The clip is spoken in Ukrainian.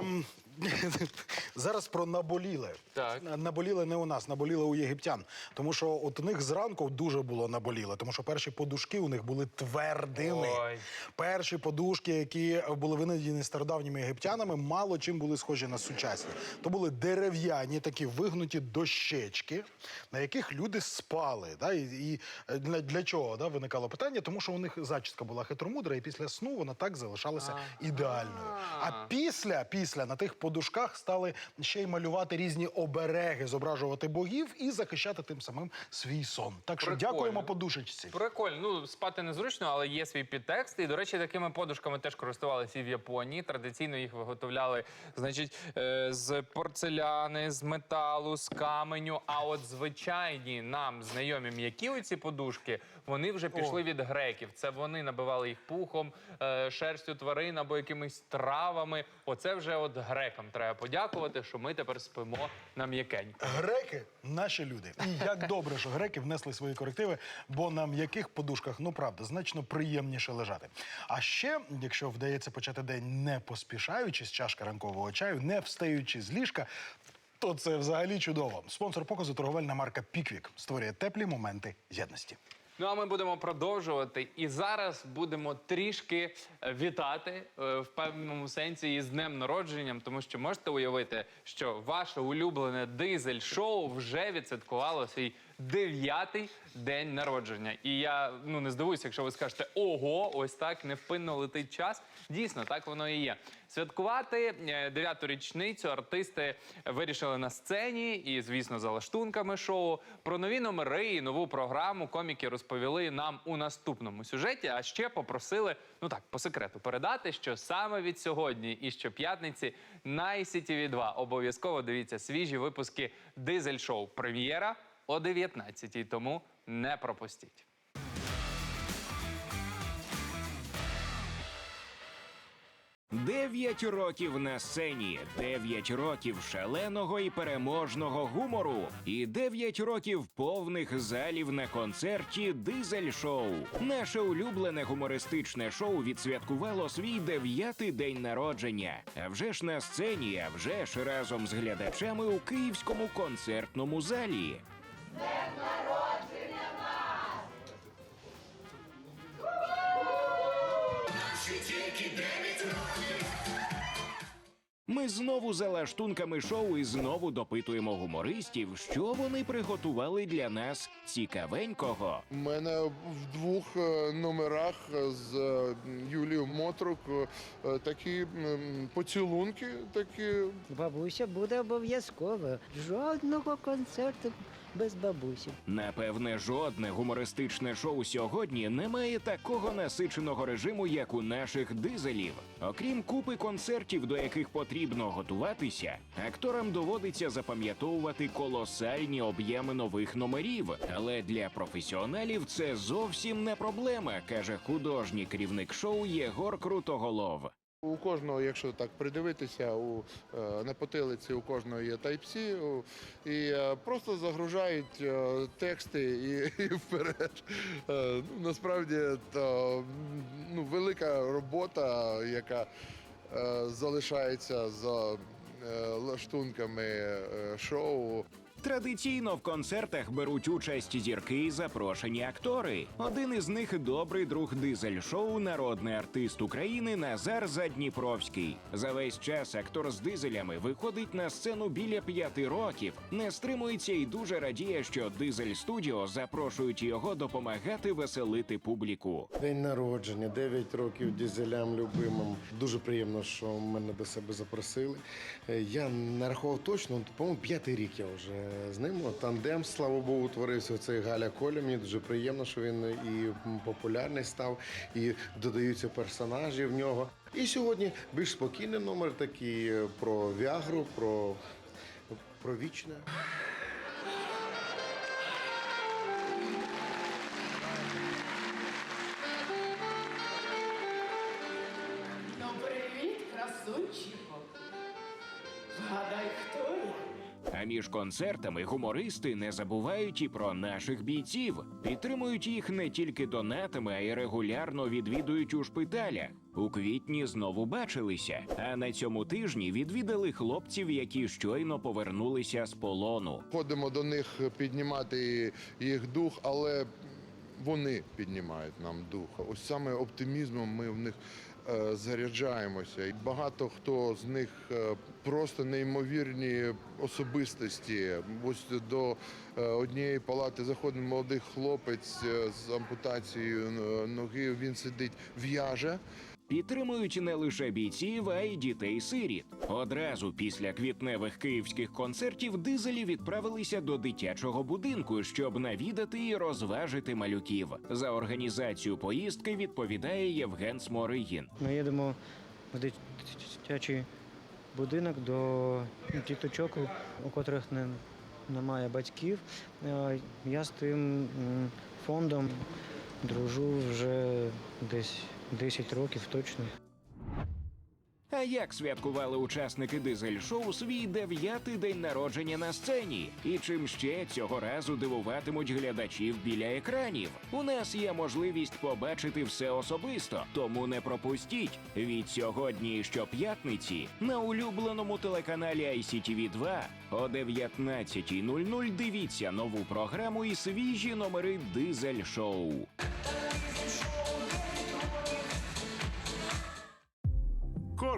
Ем, зараз про наболіле. Так. Наболіле не у нас, наболіле у єгиптян. Тому що от у них зранку дуже було наболіле, тому що перші подушки у них були твердими. Ой. Перші подушки, які були винайдені стародавніми єгиптянами, мало чим були схожі на сучасні. То були дерев'яні, такі вигнуті дощечки, на яких люди спали. Да? І, і е, для, для чого да? виникало питання? Тому що у них зачіска була хитромудра, і після сну вона так залишалася ідеальною. А після, після на тих подушках стали ще й малювати різні обереги, зображувати богів і захищати тим самим свій сон. Так що Прикольно. дякуємо подушечці. Прикольно. Ну, спати незручно, але є свій підтекст. І, до речі, такими подушками теж користувалися і в Японії. Традиційно їх виготовляли, значить, е, з порцеляни, з металу, з каменю. А от звичайні нам знайомі м'які оці подушки, вони вже пішли від греків. Це вони набивали їх пухом, е, шерстю тварин або якимись травами. Оце вже от грекам треба подякувати, що ми тепер спимо на м'якенько. Греки наші люди. І як добре, що греки внесли свої корективи, бо на м'яких подушках, ну правда, значно приємніше лежати. А ще, якщо вдається почати день не поспішаючи з чашка ранкового чаю, не встаючи з ліжка. То це взагалі чудово. Спонсор показу торговельна марка Піквік створює теплі моменти єдності. Ну а ми будемо продовжувати. І зараз будемо трішки е, вітати е, в певному сенсі із днем народженням, тому що можете уявити, що ваше улюблене дизель-шоу вже відсвяткувало свій дев'ятий день народження. І я ну не здивуюся, якщо ви скажете ого, ось так невпинно летить час. Дійсно, так воно і є. Святкувати е, дев'яту річницю артисти вирішили на сцені і, звісно, за лаштунками шоу. Про нові номери і нову програму коміки розповіли нам у наступному сюжеті. А ще попросили, ну так, по секрету, передати, що саме від сьогодні і щоп'ятниці на ICTV 2 обов'язково дивіться свіжі випуски Дизель Шоу. Прем'єра о 19-й, тому не пропустіть. Дев'ять років на сцені, дев'ять років шаленого і переможного гумору, і дев'ять років повних залів на концерті Дизель Шоу. Наше улюблене гумористичне шоу відсвяткувало свій дев'ятий день народження. А вже ж на сцені, а вже ж разом з глядачами у київському концертному залі. Ми знову за лаштунками шоу і знову допитуємо гумористів, що вони приготували для нас цікавенького. У мене в двох е, номерах з е, Юлією Мотрук е, такі м, поцілунки, такі Бабуся буде обов'язково. Жодного концерту без бабусі. Напевне, жодне гумористичне шоу сьогодні не має такого насиченого режиму, як у наших дизелів. Окрім купи концертів, до яких потрібно готуватися, акторам доводиться запам'ятовувати колосальні об'єми нових номерів. Але для професіоналів це зовсім не проблема, каже художній керівник шоу Єгор Крутоголов. У кожного, якщо так придивитися, у е, на потилиці у кожного є Type-C, і е, просто загружають е, тексти і, і вперед. Ну, насправді то ну, велика робота, яка залишається за лаштунками шоу. Традиційно в концертах беруть участь зірки і запрошені актори. Один із них добрий друг дизель-шоу, народний артист України Назар Задніпровський. За весь час актор з дизелями виходить на сцену біля п'яти років, не стримується і дуже радіє, що дизель студіо запрошують його допомагати веселити публіку. День народження, 9 років дізелям любимим. Дуже приємно, що мене до себе запросили. Е, Я нарахував точно, по-моєму, п'ятий рік я вже з ним. Тандем, слава Богу, творився цей Галя Коля. Мені дуже приємно, що він і популярний став, і додаються персонажі в нього. І сьогодні більш спокійний номер такий е, про Віагру, про, про вічне. Привіт, красунчику. Гадай, хто я? А між концертами гумористи не забувають і про наших бійців, підтримують їх не тільки донатами, а й регулярно відвідують у шпиталях. У квітні знову бачилися, а на цьому тижні відвідали хлопців, які щойно повернулися з полону. Ходимо до них піднімати їх дух, але вони піднімають нам дух. Ось саме оптимізмом ми в них заряджаємося. І багато хто з них е, просто неймовірні особистості. Ось до е, однієї палати заходить молодий хлопець е, з ампутацією е, ноги. Він сидить в'яже. Підтримують не лише бійців, а й дітей-сиріт. Одразу після квітневих київських концертів дизелі відправилися до дитячого будинку, щоб навідати і розважити малюків. За організацію поїздки відповідає Євген Сморигін. Ми їдемо в дитячий будинок до діточок, у- котрих не, немає батьків. Е, Я з тим фондом дружу вже десь 10 років точно. А як святкували учасники дизель-шоу свій дев'ятий день народження на сцені? І чим ще цього разу дивуватимуть глядачів біля екранів? У нас є можливість побачити все особисто, тому не пропустіть. Від сьогодні щоп'ятниці на улюбленому телеканалі ICTV 2 о 19.00 дивіться нову програму і свіжі номери дизель-шоу.